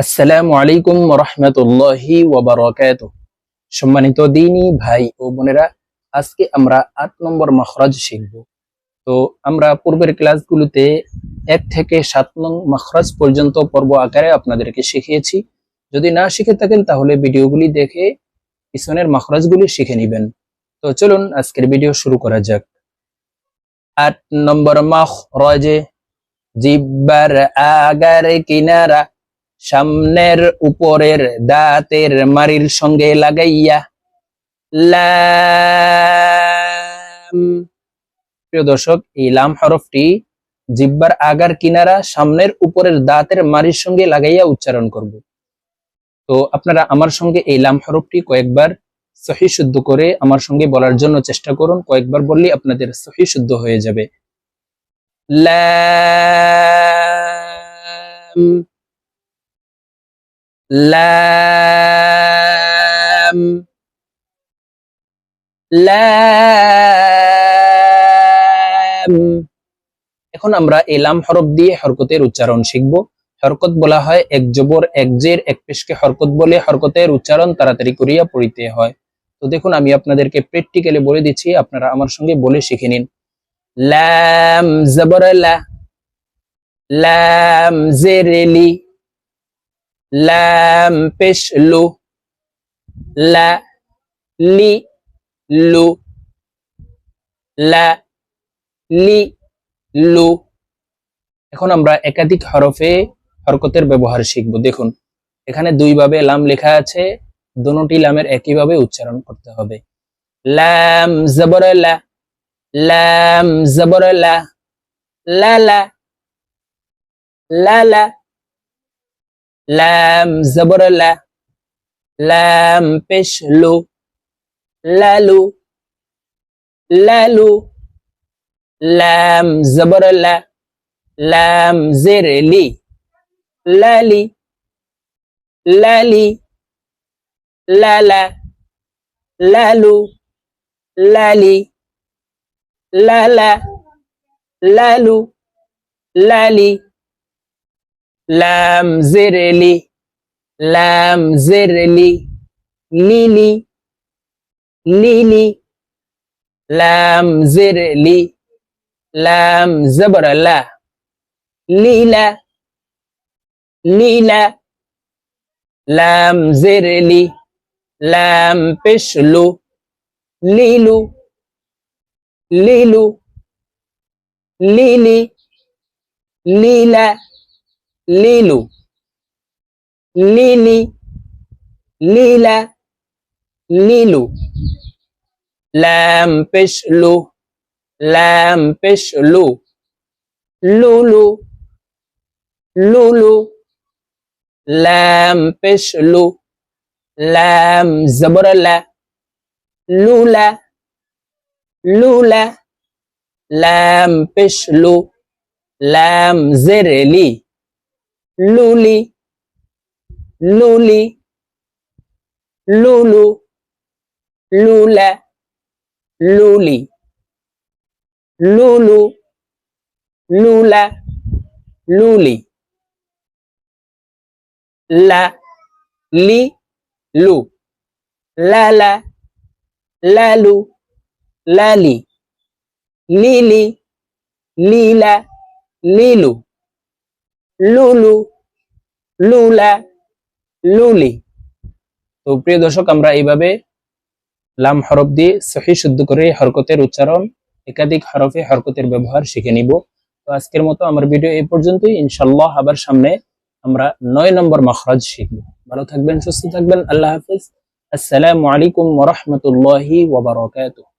আসসালামু আলাইকুম রহমতুল্লাহি ওবরাকাত। সম্মানিত দিনী ভাই ও বোনেরা, আজকে আমরা আট নম্বর মখরাজ শিখব। তো আমরা পূর্বের ক্লাসগুলোতে এক থেকে সাত নং মখরাজ পর্যন্ত পর্ব আকারে আপনাদেরকে শিখিয়েছি। যদি না শিখে থাকেন, তাহলে ভিডিওগুলি দেখে পিছনের মখরাজগুলি শিখে নেবেন। তো চলুন আজকের ভিডিও শুরু করা যাক। আট নম্বর মখরাজে জিব্বার আগারে কিনারা সামনের উপরের দাঁতের মারির সঙ্গে লাগাইয়া। লাম। প্রিয় দর্শক, এই লাম হরফটি জিব্বার আগার কিনারা সামনের উপরের দাঁতের মারির সঙ্গে লাগাইয়া উচ্চারণ করব। তো আপনারা আমার সঙ্গে এই লাম হরফটি কয়েকবার সহি শুদ্ধ করে আমার সঙ্গে বলার জন্য চেষ্টা করুন। কয়েকবার বললে আপনাদের সহি শুদ্ধ হয়ে যাবে। লাম। লাম। লাম। এখন আমরা এই লাম হরফ দিয়ে হরকতের উচ্চারণ শিখব। হরকত বলা হয় এক জবর, এক জের, এক পেশকে হরকত বলে হরকতের উচ্চারণ তাড়াতাড়ি করিয়া পড়িতে হয়। তো দেখুন, আমি আপনাদেরকে প্র্যাকটিক্যালি বলে দিচ্ছি, আপনারা আমার সঙ্গে বলে শিখে নিন। লাম জবর লা, লাম জেরেলি লাম পেশ লু লা লি লু লা লি লু এখন আমরা একাধিক হরফে হরকতের ব্যবহার শিখব। দেখুন, এখানে দুইভাবে লাম লেখা আছে, দুটি লামের একইভাবে উচ্চারণ করতে হবে। লাম জবর লা লাম জবর লা লা লা লা লা লাম জবর লা লাম পেশ লু লালু লালু লাম জবর লা লাম জের লি লালি লালি লালা লালু লালি লালা লালু লালি লাম জেরেলি লাম জেরেলি লিলি লিলি লাম জেরেলি লাম জবরলা লীলা লীলা লাম জেরেলি লাম পেশলু লিলু লিলু লিলি লীলা লিলু লিলি লীলা লিলু লাম পেশলু লাম পেশলু লুলু লুলু লাম পেশলু লাম জবরলা লুলা লুলা লাম পেশলু লাম জেরেলি লুলি লুলি লুলু লুলা লুলি লুলু লুলা লুলি লা লি লু লালা লালু লালি লিলি লীলা লিলু লুলু, লুলা, লুলি। তো প্রিয় দর্শক, আমরা এইভাবে লাম হরফ দিয়ে সহি শুদ্ধ করে হরকতের উচ্চারণ, একাধিক হরফে হরকতের ব্যবহার শিখে নিব। তো আজকের মতো আমার ভিডিও এই পর্যন্তই। ইনশাল্লাহ আবার সামনে আমরা নয় নম্বর মখরাজ শিখব। ভালো থাকবেন, সুস্থ থাকবেন। আল্লাহ হাফিজ। আসসালামু আলাইকুম ওরহমতুল্লাহি ওবরাকাতুহ